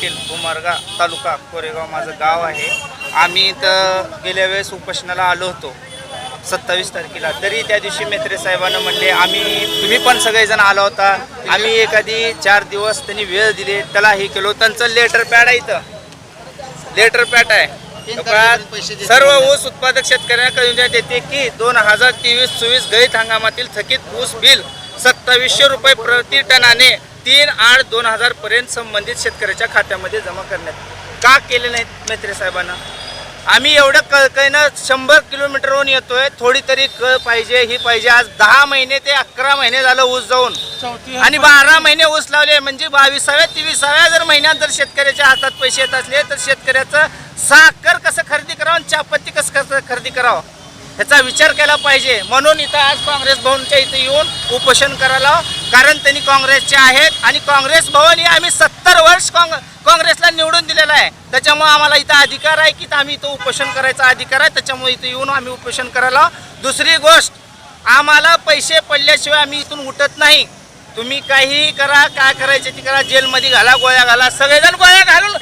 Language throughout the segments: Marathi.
पाटील उमरगा तालुका कोरेगाव माझं गाव आहे. आम्ही इथं गेल्या वेळेस उपोषणाला आलो होतो सत्तावीस तारखेला. तरी त्या दिवशी मेत्रे साहेबांना म्हणले आम्ही तुम्ही पण सगळेजण आला होता. आम्ही एखादी चार दिवस त्यांनी वेळ दिली त्याला हे केलो त्यांचं लेटर पॅड आहे इथं. लेटर पॅड आहे. सर्व ऊस उत्पादक शेतकऱ्यांना कळून देण्यात येते की दोन हजार तेवीस चोवीस गळीत हंगामातील थकीत ऊस बिल सत्तावीसशे रुपये प्रति टनाने तीन आठ दोन हजार पर्यंत संबंधित शेतकऱ्याच्या खात्यामध्ये जमा करण्यात का केले नाहीत मैत्री साहेबांना? आम्ही एवढं कळकळीनं शंभर किलोमीटरहून येतोय थोडी तरी कळ पाहिजे ही पाहिजे. आज दहा महिने ते अकरा महिने झालं ऊस जाऊन. आणि बारा महिने ऊस लावले म्हणजे बावीसाव्या तेविसाव्या जर महिन्यात जर शेतकऱ्याच्या हातात पैसे येत असले तर शेतकऱ्याचं साखर कसं खरेदी करावं आणि चहापत्ती कसं कसं खरेदी करावं? ह्याचा विचार केला पाहिजे. म्हणून इथं आज काँग्रेस भवनच्या इथं येऊन उपोषण करायला कारण त्यांनी काँग्रेसचे आहेत आणि काँग्रेस भवन हे आम्ही सत्तर वर्ष काँग काँग्रेसला निवडून दिलेलं आहे. त्याच्यामुळे आम्हाला इथं अधिकार आहे की आम्ही इथं उपोषण करायचा अधिकार आहे. त्याच्यामुळे इथं येऊन आम्ही उपोषण करायला दुसरी गोष्ट आम्हाला पैसे पडल्याशिवाय आम्ही इथून उठत नाही. तुम्ही काहीही करा काय करायचे ते करा. जेलमध्ये घाला गोळ्या घाला. सगळेजण गोळ्या घालून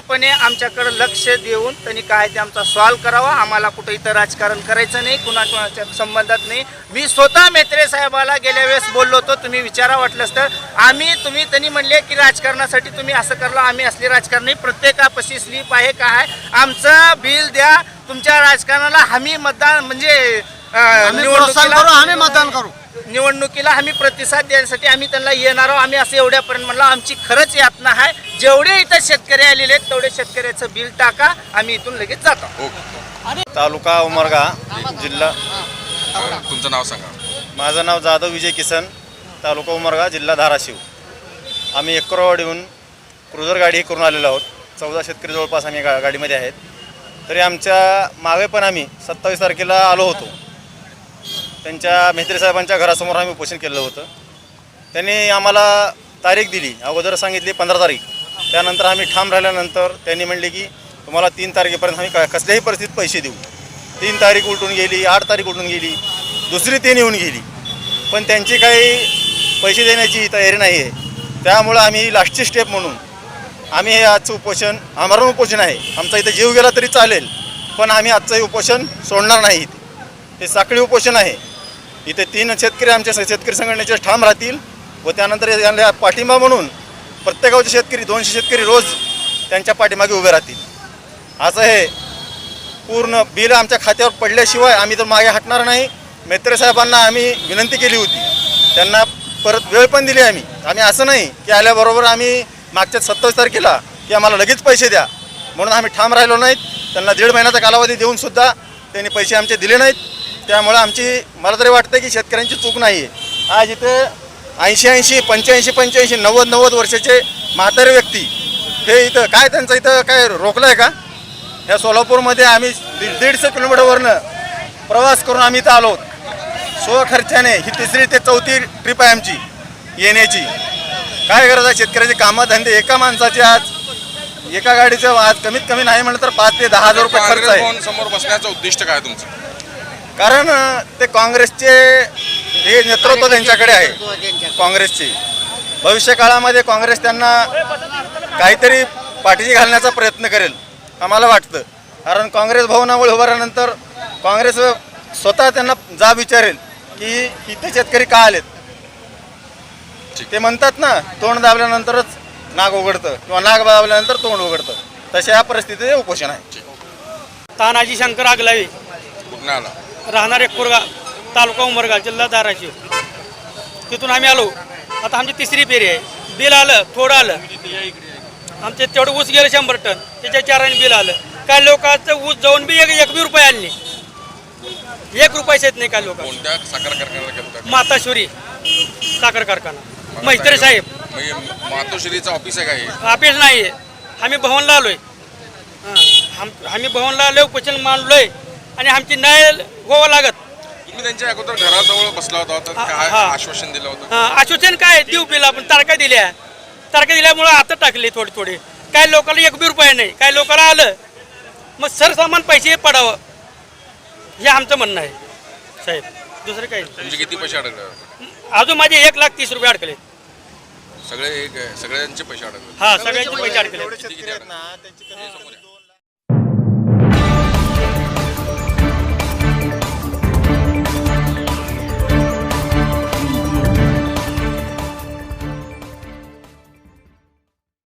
पूर्णपणे आमच्याकडे लक्ष देऊन त्यांनी काय ते आमचा सॉल्व करावा. आम्हाला कुठं इथं राजकारण करायचं नाही कुणा कुणाच्या संबंधात नाही. मी स्वतः मेत्रे साहेबाला गेल्या वेळेस बोललो होतो तुम्ही विचारा वाटलंच तर. आम्ही तुम्ही त्यांनी म्हणले की राजकारणासाठी तुम्ही असं करला आम्ही असले राजकारण नाही. प्रत्येकापाशी स्लीप आहे काय आमचं बिल द्या. तुमच्या राजकारणाला हमी मतदान म्हणजे आम्ही मतदान करू. निवडणुकीला आम्ही प्रतिसाद देण्यासाठी आम्ही त्यांना येणार आहोत. आम्ही असं एवढ्यापर्यंत म्हणलं आमची खरंच यातना आहे. जेवढे इथं शेतकरी आलेले आहेत तेवढे शेतकऱ्याचं बिल टाका आम्ही इथून लगेच जातो. तालुका उमरगा जिल्हा तुमचं नाव सांगा. माझं नाव जाधव विजय किसन तालुका उमरगा जिल्हा धाराशिव. आम्ही एकरवाड येऊन क्रुझर गाडी करून आलेलो आहोत. चौदा शेतकरी जवळपास आम्ही गा गाडीमध्ये आहेत. तरी आमच्या मागे पण आम्ही सत्तावीस तारखेला आलो होतो. त्यांच्या मेहत्री साहेबांच्या घरासमोर आम्ही उपोषण केलं होतं. त्यांनी आम्हाला तारीख दिली. अगोदर सांगितली पंधरा तारीख. त्यानंतर आम्ही ठाम राहिल्यानंतर त्यांनी म्हणले की तुम्हाला तीन तारखेपर्यंत आम्ही कसल्याही परिस्थितीत पैसे देऊ. तीन तारीख उलटून गेली आठ तारीख उलटून गेली दुसरी तीन येऊन गेली. पण त्यांची काही पैसे देण्याची तयारी नाही आहे त्यामुळं आम्ही लास्टची स्टेप म्हणून आम्ही हे आजचं उपोषण आमरण उपोषण आहे. आमचा इथं जीव गेला तरी चालेल पण आम्ही आजचं हे उपोषण सोडणार नाही इथे. हे साखळी उपोषण आहे. इथे तीन शेतकरी आमच्या शेतकरी संघटनेचे ठाम राहतील व त्यानंतर यांना पाठिंबा म्हणून प्रत्येकाचे शेतकरी दोनशे शेतकरी रोज त्यांच्या पाठीमागे उभे राहतील. असं हे पूर्ण बिल आमच्या खात्यावर पडल्याशिवाय आम्ही तर मागे हटणार नाही. मेत्रे साहेबांना आम्ही विनंती केली होती. त्यांना परत वेळ पण दिली आम्ही. आम्ही असं नाही की आल्याबरोबर आम्ही मागच्या सत्तावीस तारखेला की आम्हाला लगेच पैसे द्या. म्हणून आम्ही ठाम राहिलो नाहीत. त्यांना दीड महिन्याचा कालावधी देऊनसुद्धा त्यांनी पैसे आमचे दिले नाहीत. त्यामुळं आमची मला तरी वाटतं की शेतकऱ्यांची चूक नाही आहे आज इथे ऐंशी ऐंशी पंच्याऐंशी पंच्याऐंशी नव्वद नव्वद वर्षाचे म्हातारे व्यक्ती. हे इथं काय त्यांचं इथं काय रोखलं आहे का? ह्या सोलापूरमध्ये आम्ही दीड दीडशे किलोमीटरवरनं प्रवास करून आम्ही इथं आलो. स्वखर्चाने ही तिसरी ते चौथी ट्रिप आहे आमची येण्याची. काय गरज आहे? शेतकऱ्याचे कामं धंदे. एका माणसाचे आज एका गाडीचं आज कमीत कमी नाही म्हणलं तर पाच ते दहा हजार रुपये खर्च आहे. समोर बसण्याचं उद्दिष्ट काय तुमचं? कारण ते काँग्रेसचे हे नेतृत्व त्यांच्याकडे आहे. काँग्रेसचे. भविष्य काळामध्ये काँग्रेस त्यांना काहीतरी पाठीशी घालण्याचा प्रयत्न करेल आम्हाला वाटतं. कारण काँग्रेस भवनामुळे उभारल्यानंतर काँग्रेस स्वतः त्यांना जाब विचारेल की इथे शेतकरी का आलेत? ते म्हणतात ना तोंड दाबल्यानंतरच नाग उघडतं किंवा नाग दाबल्यानंतर तोंड उघडतं. तशा या परिस्थितीत उपोषण आहे. तानाजी शंकर आगलावी. कुठून आला? राहणार कोरगा तालुका उमरगा जिल्हा धाराशिव. तिथून आम्ही आलो. आता आमची तिसरी फेरी आहे. बिल आलं थोडं आलं. आमचे तेवढं ऊस गेलं शंभर टन. त्याच्या चाराने बिल आलं. काय लोकांचं ऊस जाऊन बी एक एक बी रुपये आले नाही एक रुपयाच येत नाही काय लोक कोणत्या साखर कारखान्याला गेलता माताश्वरी साखर कारखाना. मैत्री साहेब. म्हणजे मातोश्रीचं ऑफिस आहे का हे? ऑफिस नाही आहे आम्ही भवनला आलोय. हां. आम- आम्ही भवनला आलोय उपोषण मांडलोय. आणि आमची नळ व्हावं लागत. तुम्ही त्यांच्या अगोदर घराजवळ बसला होता तर काय हा. आश्वासन दिलं होतं? हा, आश्वासन काय? देऊ बिल आपण तारखा दिल्या. तारखा दिल्यामुळं आता टाकले थोडे थोडे. काही लोकांना एक बी रुपये नाही काही लोकांना आलं. मग सरसामान पैसे पडावं. हे आमचं म्हणणं आहे. साहेब दुसरं काही नाही. तुमचे किती पैसे अडकले? अजून माझे एक लाख तीस रुपये अडकले. सगळे एक- सगळ्यांचे पैसे अडकले. हा सगळ्यांचे पैसे अडकले. जेवढे शेतकरी आहेत